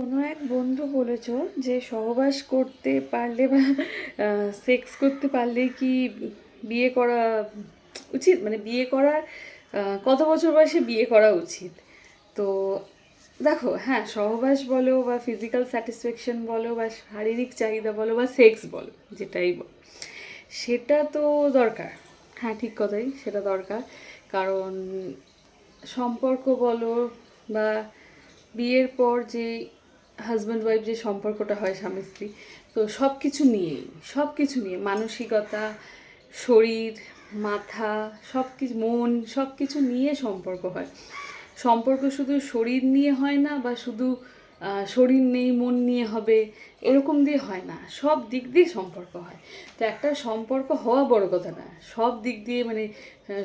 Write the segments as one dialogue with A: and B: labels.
A: কোনো এক বন্ধু বলেছ যে সহবাস করতে পারলে বা সেক্স করতে পারলে কি বিয়ে করা উচিত? মানে বিয়ে করার কত বছর বয়সে বিয়ে করা উচিত? তো দেখো হ্যাঁ সহবাস বলো বা ফিজিক্যাল স্যাটিসফ্যাকশন বলো বা শারীরিক চাহিদা বলো বা সেক্স বলো, যেটাই বলো, সেটা তো দরকার। হ্যাঁ ঠিক কথাই, সেটা দরকার। কারণ সম্পর্ক বলো বা বিয়ের পর যে হাজব্যান্ড ওয়াইফ যে সম্পর্কটা হয় স্বামী স্ত্রী, তো সব কিছু নিয়েই সব কিছু নিয়ে, মানসিকতা, শরীর, মাথা সব কিছু মন সব কিছু নিয়ে সম্পর্ক হয়। সম্পর্ক শুধু শরীর নিয়ে হয় না বা শুধু শরীর নেই, মন নিয়ে হবে, এরকম দিয়ে হয় না, সব দিক দিয়ে সম্পর্ক হয়। তো একটা সম্পর্ক হওয়া বড় কথা না, সব দিক দিয়ে মানে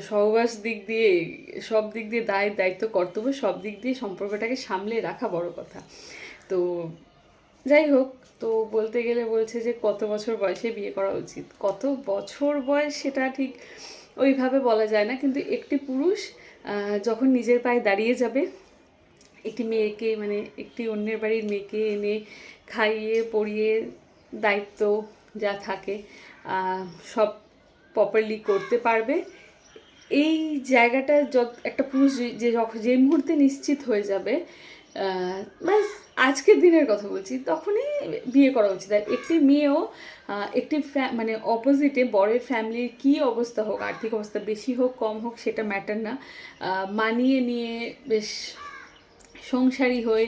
A: সহবাস দিক দিয়ে, সব দিক দিয়ে দায়, দায়িত্ব, কর্তব্য সব দিক দিয়ে সম্পর্কটাকে সামলে রাখা বড় কথা। তো যাই হোক, তো বলতে গেলে বলছে যে কত বছর বয়সে বিয়ে করা উচিত। কত বছর বয়স সেটা ঠিক ওইভাবে বলা যায় না, কিন্তু একটি পুরুষ যখন নিজের পায়ে দাঁড়িয়ে যাবে, একটি মেয়েকে মানে একটি অন্যের বাড়ির মেয়েকে এনে খাইয়ে, পরিয়ে দায়িত্ব যা থাকে সব প্রপারলি করতে পারবে। এই জায়গাটা যত একটা পুরুষ যে- যে মুহূর্তে নিশ্চিত হয়ে যাবে ব্যাস আজকের দিনের কথা বলছি, তখনই বিয়ে করা উচিত। আর একটি মেয়েও একটি মানে অপোজিটে বরের ফ্যামিলির কী অবস্থা হোক, আর্থিক অবস্থা বেশি হোক, কম হোক, সেটা ম্যাটার না। মানিয়ে নিয়ে বেশ সংসারী হয়ে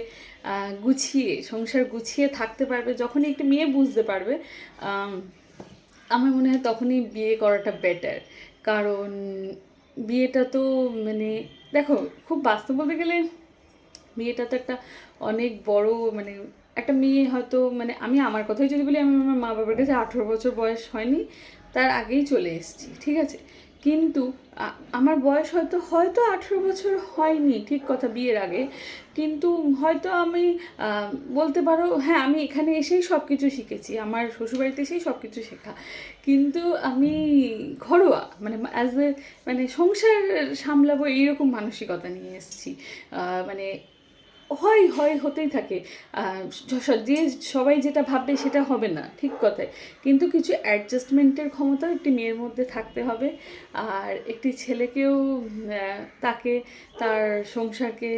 A: গুছিয়ে, সংসার গুছিয়ে থাকতে পারবে, যখনই একটি মেয়ে বুঝতে পারবে আমার মনে হয় তখনই বিয়ে করাটা বেটার কারণ, বিয়েটা তো মানে দেখো, খুব বাস্তব বলতে গেলে বিয়েটা তো একটা অনেক বড় মানে একটা মেয়ে হয়তো মানে আমি আমার কথাই যদি বলি, আমি আমার মা বাবার কাছে আঠেরো বছর বয়স হয়নি, তার আগেই চলে এসেছি, ঠিক আছে? কিন্তু আমার বয়স হয়তো হয়তো আঠেরো বছর হয়নি, ঠিক কথা, বিয়ের আগে। কিন্তু হয়তো আমি বলতে পারো হ্যাঁ আমি এখানে এসেই সব কিছু শিখেছি, আমার শ্বশুরবাড়িতে এসেই সব কিছু শেখা। কিন্তু আমি ঘরোয়া মানে অ্যাজ এ মানে সংসার সামলাবো, এইরকম মানসিকতা নিয়ে এসেছি। মানে হয় হয়, হতেই থাকে। যে সবাই যেটা ভাববে সেটা হবে না, ঠিক কথাই। কিন্তু কিছু অ্যাডজাস্টমেন্টের ক্ষমতাও একটি মেয়ের মধ্যে থাকতে হবে। আর একটি ছেলেকেও তাকে, তার সংসারকে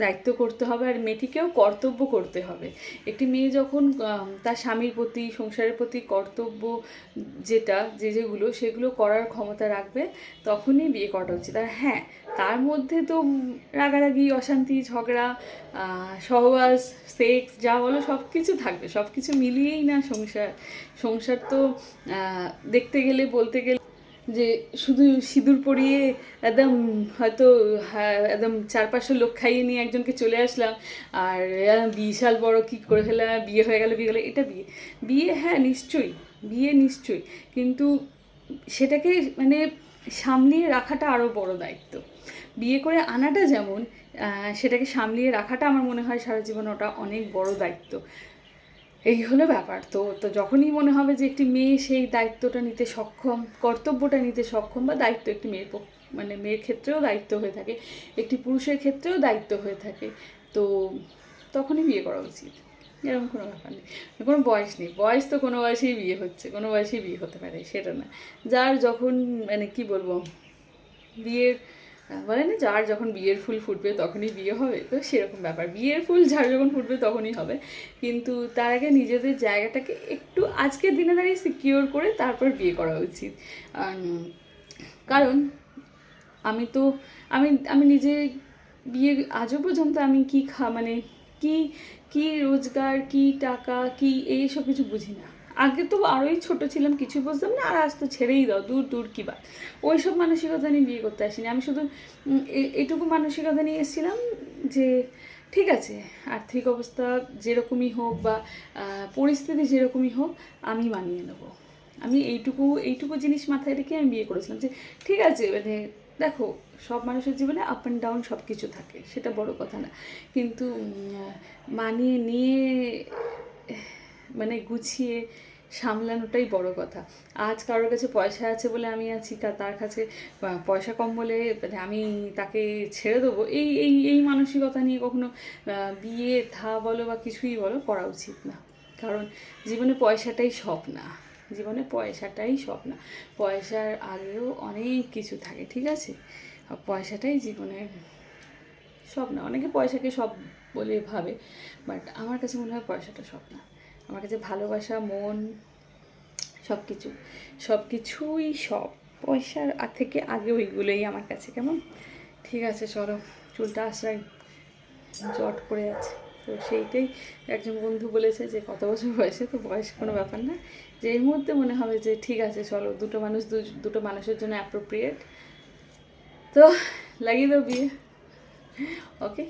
A: দায়িত্ব করতে হবে আর মেয়েটিকেও কর্তব্য করতে হবে। একটি মেয়ে যখন তার স্বামীর প্রতি, সংসারের প্রতি কর্তব্য যেটা, যে যেগুলো, সেগুলো করার ক্ষমতা রাখবে, তখনই বিয়ে করা উচিত। আর হ্যাঁ তার মধ্যে তো রাগারাগি, অশান্তি, ঝগড়া সহবাস, সেক্স, যা বলো সব কিছু থাকবে। সব কিছু মিলিয়েই না সংসার। সংসার তো দেখতে গেলে, বলতে গেলে যে শুধু সিঁদুর পরিয়ে একদম হয়তো হ্যাঁ, একদম চার পাঁচশো লোক খাইয়ে নিয়ে একজনকে চলে আসলাম আর বিশাল বড় কী করে ফেললাম বিয়ে হয়ে গেল বিয়ে গেলো এটা বিয়ে। বিয়ে হ্যাঁ নিশ্চয়ই বিয়ে নিশ্চয়ই কিন্তু সেটাকে মানে সামলিয়ে রাখাটা আরও বড় দায়িত্ব। বিয়ে করে আনাটা যেমন সেটাকে সামলিয়ে রাখাটা আমার মনে হয় সারা জীবন ওটা অনেক বড় দায়িত্ব। এই হলো ব্যাপার। তো তো যখনই মনে হবে যে একটি মেয়ে সেই দায়িত্বটা নিতে সক্ষম, কর্তব্যটা নিতে সক্ষম বা দায়িত্ব একটি মেয়ের মানে মেয়ের ক্ষেত্রেও দায়িত্ব হয়ে থাকে, একটি পুরুষের ক্ষেত্রেও দায়িত্ব হয়ে থাকে, তো তখনই বিয়ে করা উচিত। এরকম কোনো ব্যাপার নেই। কোনো বয়স নেই। বয়স তো কোনো বয়সেই বিয়ে হচ্ছে, কোনো বয়সেই বিয়ে হতে পারে, সেটা না। যার যখন মানে কি বলব, বিয়ের বলে না যার যখন বিয়ের ফুল ফুটবে তখনই বিয়ে হবে, তো সেরকম ব্যাপার। বিয়ের ফুল যার যখন ফুটবে তখনই হবে। কিন্তু তার আগে নিজেদের জায়গাটাকে একটু আজকের দিনে দাঁড়িয়ে সিকিওর করে তারপর বিয়ে করা উচিত। কারণ আমি তো, আমি আমি নিজে বিয়ে আজও পর্যন্ত আমি কি খা মানে কি কি রোজগার, কি টাকা, কি এই সব কিছু বুঝি না। আগে তো আরোই ছোট ছিলাম কিছু বুঝতাম না, আর আজ তো ছেড়েই দাও, দূর দূর কি বা ওই সব মানসিকতা নিয়ে বিয়ে করতে আসিনি। আমি শুধু এটুকু মানসিকতা নিয়ে এসেছিলাম যে, ঠিক আছে, আর্থিক অবস্থা যেরকমই হোক বা পরিস্থিতি যেরকমই হোক, আমি মানিয়ে নেব। আমি এইটুকু এইটুকু জিনিস মাথায় রেখে আমি বিয়ে করেছিলাম যে, ঠিক আছে মানে দেখো, সব মানুষের জীবনে আপ অ্যান্ড ডাউন সব কিছু থাকে, সেটা বড় কথা না। কিন্তু মানিয়ে নিয়ে মানে গুছিয়ে সামলানোটাই বড় কথা। আজ কারোর কাছে পয়সা আছে বলে আমি আছি কা- তার কাছে পয়সা কম বলে মানে আমি তাকে ছেড়ে দেবো, এই এই এই মানসিকতা নিয়ে কখনো বিয়ে, থা বলো বা কিছুই বলো, করা উচিত না। কারণ জীবনে পয়সাটাই সব না। জীবনে পয়সাটাই সব না পয়সার আগেও অনেক কিছু থাকে, ঠিক আছে? পয়সাটাই জীবনের সব না অনেকে পয়সাকে সব বলে ভাবে বাট আমার কাছে মনে হয় পয়সাটা সব না আমার কাছে ভালোবাসা, মন সব কিছু সব। কিছুই সব পয়সার থেকে আগে ওইগুলোই আমার কাছে, কেমন? ঠিক আছে চলো চুলটা আসাই জট পড়ে আছে তো সেইটাই একজন বন্ধু বলেছে যে কত বছর বয়সে, তো বয়স কোনো ব্যাপার না। যে এই মুহূর্তে মনে হবে যে ঠিক আছে, চলো, দুটো মানুষ দুটো মানুষের জন্য অ্যাপ্রোপ্রিয়েট তো লাগিয়ে দাও বিয়ে। ওকে